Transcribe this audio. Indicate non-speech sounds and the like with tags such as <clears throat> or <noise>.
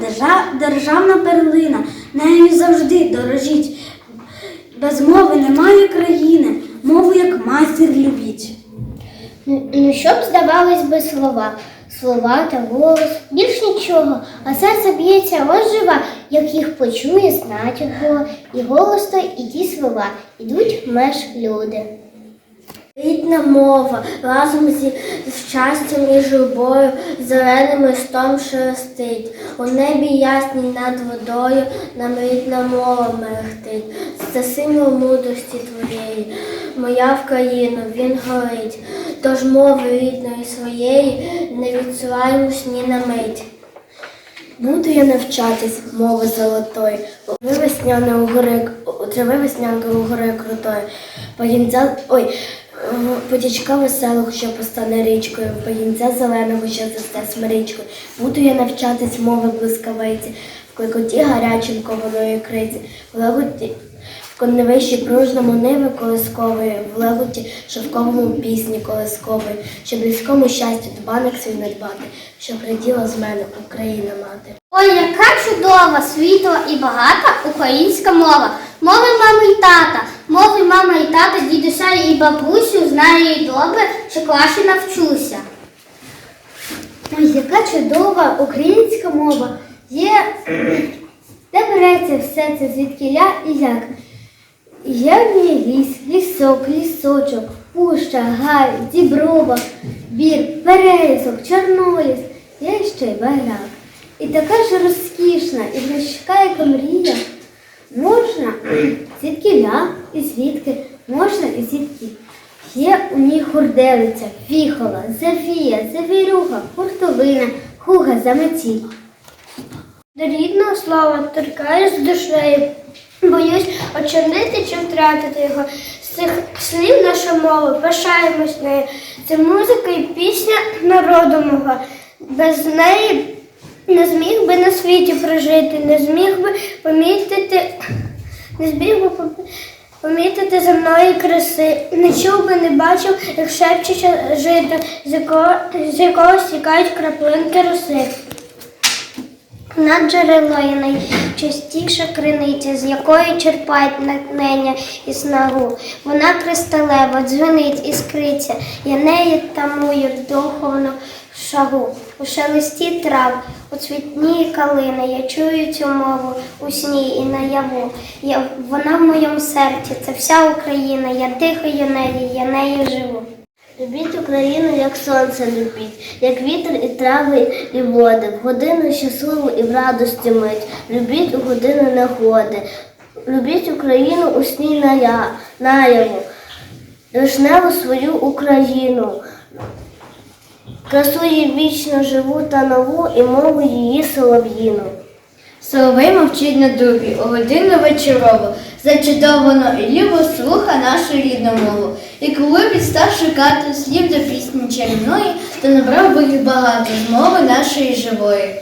держа- державна перлина, нею завжди дорожіть. Без мови немає країни, мову як матір любіть. Ну, ну, щоб здавались би слова, слова та голос, більш нічого, а серце б'ється ось жива, як їх почує, знать його, і голос той, і ті слова, ідуть меж люди. Рідна мова разом зі щастям і журбою зеленим листом шерстить. У небі ясній над водою нам рідна мова мерехтить. Це символ мудрості твоєї. Моя Вкраїна, він горить. Тож мови рідної своєї не відсуваємось ні на мить. Буду я навчатись мови золотої, ви весняне у гори, трави веснянка у гори крутої, погінця, ой, потічка веселого, що постане річкою, погінця зеленого, що засте смиричкою. Буду я навчатись мови блискавиці, в кликоті гарячим кованої криці, в леготі, в конневищі пружному ниви колискової, в леготі шовковому пісні колискової, що близькому щастю дбаник свій не дбати, що приділа з мене Україна мати. Ой, яка чудова, світла і багата українська мова. Мови мами і тата, мови мама і тата, дідуся і бабусю, знаю її добре, що краще навчуся. Ой, яка чудова українська мова. Є, <clears throat> де береться все це звідкіля і як. Є в ній ліс, лісок, лісочок, пуща, гай, діброва, бір, перелісок, чорноліс, є ще й байрак. І така ж розкішна і близька, як мрія. Можна <clears throat> звідкіля і звідки, можна і звідки. Є у ній хурделиця, фіхола, Зефія, Зефірюха, хуртовина, хуга, заметіль. До рідного слова торкаюсь душею, боюсь очорнити чи втратити його. З цих слів наша мова, пишаємось нею. Це музика і пісня народу мого. Без неї не зміг би на світі прожити, не зміг би помітити, не зміг би пом- помітити земної краси. Не чув би, не бачив, як шепче жити, з якого, з якого стікають краплинки роси. Над джерелою найчастіша криниця, з якої черпають натхнення і снагу. Вона кристалева, дзвенить іскриться, я нею тамую духовну шагу. У шелесті трав, у цвітні калини, я чую цю мову у сні і наяву. Я, вона в моєму серці, це вся Україна, я дихаю нею, я нею живу. Любіть Україну, як сонце любіть, як вітер і трави, і води, в годину щасливу і в радості мить. Любіть у годину негоди. Любіть Україну у сні ная, наяву, вишневу свою Україну. Красу її вічно живу та нову і мову її солов'їну. Соловей мовчить на дубі, у годину вечорову, зачудовано і любо слуха нашу рідну мову. І коли підстав став шукати слів до пісні чарівної, то набрав би їх багато з мови нашої живої.